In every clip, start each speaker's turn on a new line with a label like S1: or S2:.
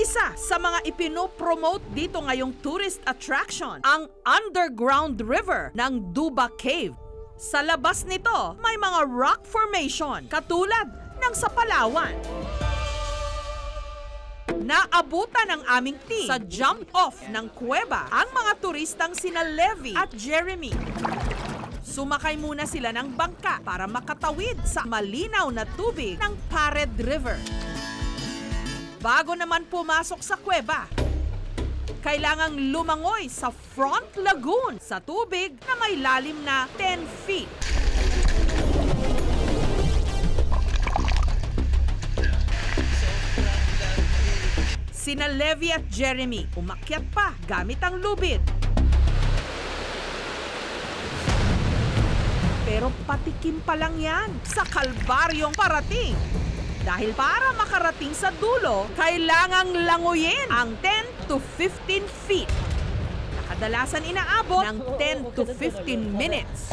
S1: Isa sa mga ipinopromote dito ngayong tourist attraction, ang underground river ng Duba Cave. Sa labas nito, may mga rock formation katulad ng sa Palawan. Naabutan ng aming team sa jump-off ng kuweba ang mga turistang sina Levi at Jeremy. Sumakay muna sila ng bangka para makatawid sa malinaw na tubig ng Pared River. Bago naman pumasok sa kuweba, kailangang lumangoy sa front lagoon sa tubig na may lalim na 10 feet. Sina Levi at Jeremy umakyat pa gamit ang lubid. Pero patikim pa lang yan sa kalbaryong parating. Dahil para makarating sa dulo, kailangang languyin ang 10 to 15 feet. Na kadalasan inaabot ng 10 to 15 minutes.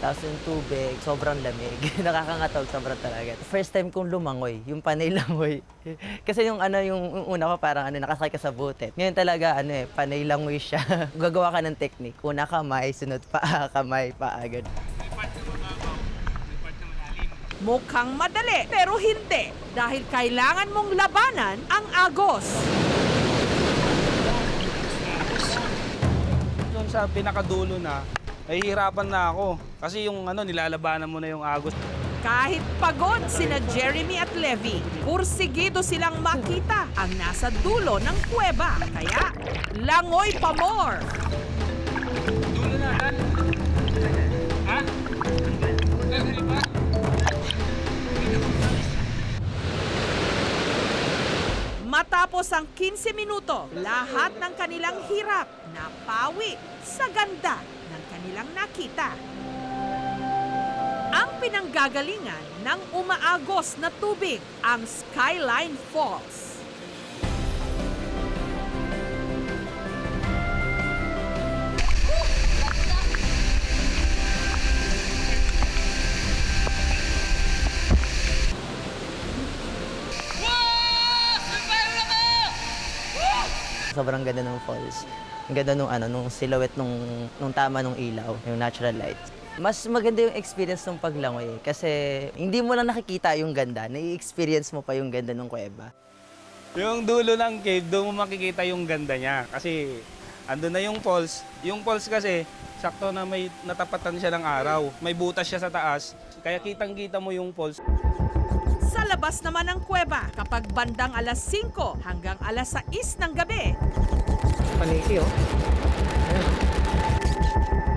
S2: Tapos yung tubig, sobrang lamig. Nakakangatog, sobrang talaga. First time kong lumangoy, yung panay langoy. Kasi yung ano, yung, una ko parang ano, nakasakay ka sa butet. Ngayon talaga, ano eh, panay langoy siya. Gagawa ka ng technique. Una kamay, sunod paa, kamay, paa, ganun.
S1: Mukhang madali, pero hindi. Dahil kailangan mong labanan ang agos.
S3: Doon sa pinakadulo na, nahihirapan na ako. Kasi yung ano, nilalabanan mo na yung agos.
S1: Kahit pagod sina Jeremy at Levi, pursigido silang makita ang nasa dulo ng kuweba. Kaya, langoy pa more! Matapos ang 15 minuto, lahat ng kanilang hirap napawi sa ganda ng kanilang nakita. Ang pinanggagalingan ng umaagos na tubig, ang Skyline Falls.
S2: Sobrang ganda ng falls. Ang ganda nung, ano, nung silhouette nung, nung tama nung ilaw, yung natural light. Mas maganda yung experience ng paglangoy eh, kasi hindi mo lang nakikita yung ganda, nai-experience mo pa yung ganda ng kuweba.
S3: Yung dulo ng cave, doon mo makikita yung ganda niya. Kasi andun na yung falls. Yung falls kasi, sakto na may natapatan siya ng araw. May butas siya sa taas. Kaya kitang-kita mo yung falls.
S1: Sa labas naman ng kuweba, kapag bandang alas 5 hanggang alas 6 ng gabi,
S2: Paniki, oh.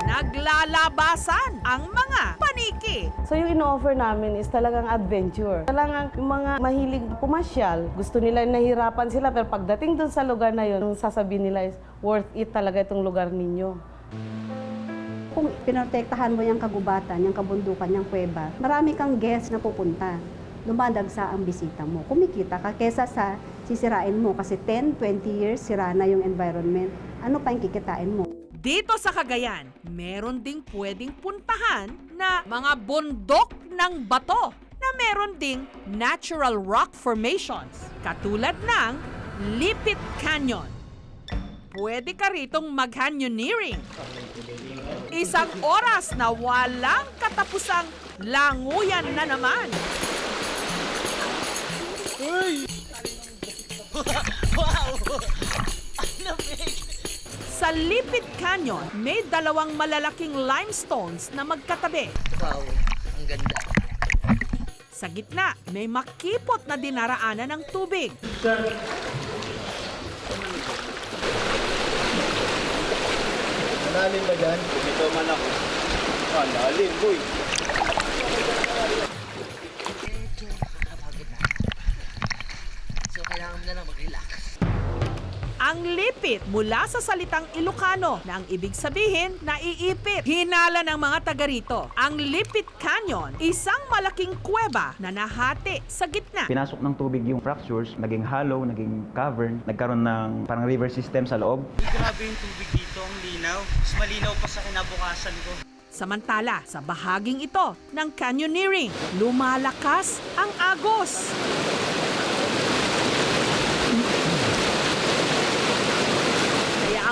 S1: naglalabasan ang mga paniki.
S4: So yung ino-offer namin is talagang adventure. Talagang yung mga mahilig pumasyal, gusto nila nahirapan sila pero pagdating dun sa lugar na yun, yung sasabihin nila is worth it talaga itong lugar ninyo.
S5: Kung pinotektahan mo yung kagubatan, yung kabundukan, yung kuweba, marami kang guests na pupunta. Dumadagsa ang bisita mo. Kumikita ka kesa sa sisirain mo kasi 10, 20 years sira na yung environment. Ano pa yung kikitain mo?
S1: Dito sa Cagayan, meron ding pwedeng puntahan na mga bundok ng bato na meron ding natural rock formations katulad ng Lipit Canyon. Pwede ka ritong mag-canyoneering. Isang oras na walang katapusang languyan na naman. Sa Lipit Canyon, may dalawang malalaking limestones na magkatabi.
S2: Wow, ang ganda.
S1: Sa gitna, may makipot na dinaraanan ng tubig.
S6: Malalim ba dyan?
S3: Ito man ako. Ah, lalim, boy.
S1: Ang lipit mula sa salitang Ilocano na ang ibig sabihin naiipit. Hinala ng mga taga rito. Ang Lipit Canyon, isang malaking kuweba na nahati sa gitna.
S7: Pinasok ng tubig yung fractures, naging hollow, naging cavern, nagkaroon ng parang river system sa loob.
S8: Grabe yung tubig dito, ang linaw. Mas malinaw pa sa kinabukasan ko.
S1: Samantala, sa bahaging ito ng canyoneering, lumalakas ang agos.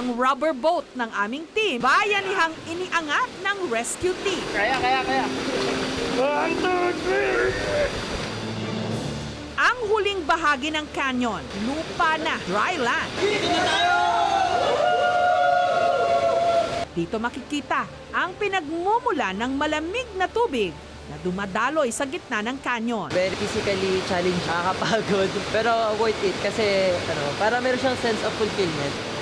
S1: Ang rubber boat ng aming team, bayanihang iniangat ng rescue team. Ang huling bahagi ng canyon, lupa na, dry land. Dito makikita ang pinagmumula ng malamig na tubig na dumadaloy sa gitna ng canyon.
S2: Very physically challenging, nakakapagod. Pero worth it kasi ano, para meron siyang sense of fulfillment.